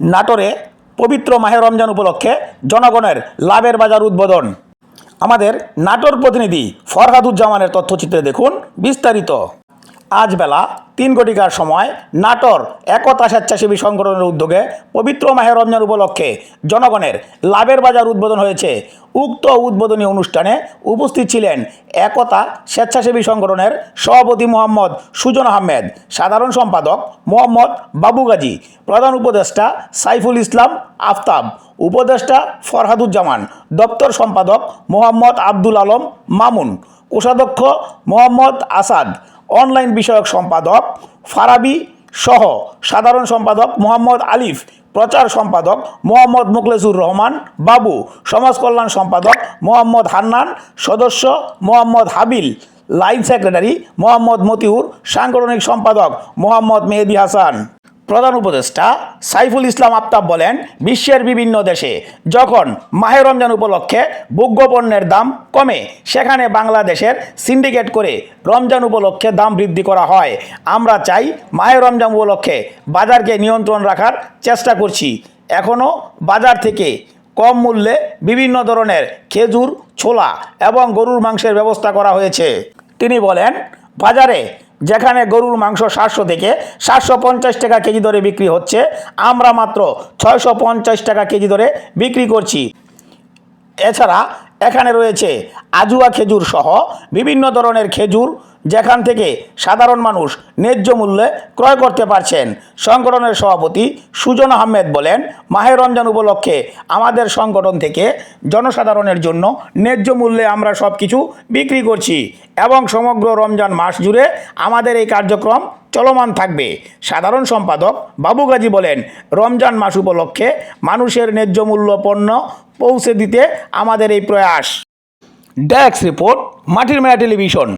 নাটোরে পবিত্র মাহের রমজান উপলক্ষে জনগণের লাভের বাজার উদ্বোধন। আমাদের নাটোর প্রতিনিধি ফরহাদুজ্জামানের তথ্যচিত্রে দেখুন বিস্তারিত। আজ বেলা তিন ঘটিকার সময় নাটোর একতা স্বেচ্ছাসেবী সংগঠনের উদ্যোগে পবিত্র মাহে রমজান উপলক্ষে জনগণের লাভের বাজার উদ্বোধন হয়েছে। উক্ত উদ্বোধনী অনুষ্ঠানে উপস্থিত ছিলেন একতা স্বেচ্ছাসেবী সংগঠনের সভাপতি মোহাম্মদ সুজন আহমেদ, সাধারণ সম্পাদক মোহাম্মদ বাবু গাজী, প্রধান উপদেষ্টা সাইফুল ইসলাম আফতাব, উপদেষ্টা ফরহাদুজ্জামান, দপ্তর সম্পাদক মোহাম্মদ আব্দুল আলম মামুন, কোষাধ্যক্ষ মোহাম্মদ আসাদ অনলাইন বিষয়ক সম্পাদক ফারাবি সহ সাধারণ সম্পাদক মোহাম্মদ আলিফ, প্রচার সম্পাদক মোহাম্মদ মুখলেসুর রহমান, বাবু সমাজ কল্যাণ সম্পাদক মোহাম্মদ হান্নান, সদস্য মোহাম্মদ হাবিল, লাইন সেক্রেটারি মোহাম্মদ মতিউর, সাংগঠনিক সম্পাদক মোহাম্মদ মেহেদি হাসান। প্রধান উপদেষ্টা সাইফুল ইসলাম আফতাব বলেন, বিশ্বের বিভিন্ন দেশে যখন মাহে রমজান উপলক্ষে ভোগ্যপণ্যের দাম কমে, সেখানে বাংলাদেশের সিন্ডিকেট করে রমজান উপলক্ষে দাম বৃদ্ধি করা হয়। আমরা চাই মাহে রমজান উপলক্ষে বাজারকে নিয়ন্ত্রণ রাখার চেষ্টা করছি। এখনও বাজার থেকে কম মূল্যে বিভিন্ন ধরনের খেজুর, ছোলা এবং গরুর মাংসের ব্যবস্থা করা হয়েছে। তিনি বলেন, বাজারে যেখানে গরুর মাংস সাতশো থেকে সাতশো পঞ্চাশ টাকা কেজি দরে বিক্রি হচ্ছে। আমরা মাত্র ছয়শো পঞ্চাশ টাকা কেজি দরে বিক্রি করছি। এছাড়া এখানে রয়েছে আজুয়া খেজুর সহ বিভিন্ন ধরনের খেজুর, যেখান থেকে সাধারণ মানুষ ন্যায্য মূল্যে ক্রয় করতে পারছেন। সংগঠনের সভাপতি সুজন আহমেদ বলেন, মাহে রমজান উপলক্ষে আমাদের সংগঠন থেকে জনসাধারণের জন্য ন্যায্য মূল্যে আমরা সব কিছু বিক্রি করছি এবং সমগ্র রমজান মাস জুড়ে আমাদের এই কার্যক্রম চলমান থাকবে। সাধারণ সম্পাদক বাবু গাজী বলেন, রমজান মাস উপলক্ষে মানুষের ন্যায্য মূল্য পণ্য পৌঁছে দিতে আমাদের এই প্রয়াস। ডেস্ক রিপোর্ট, মাটির মেলা টেলিভিশন।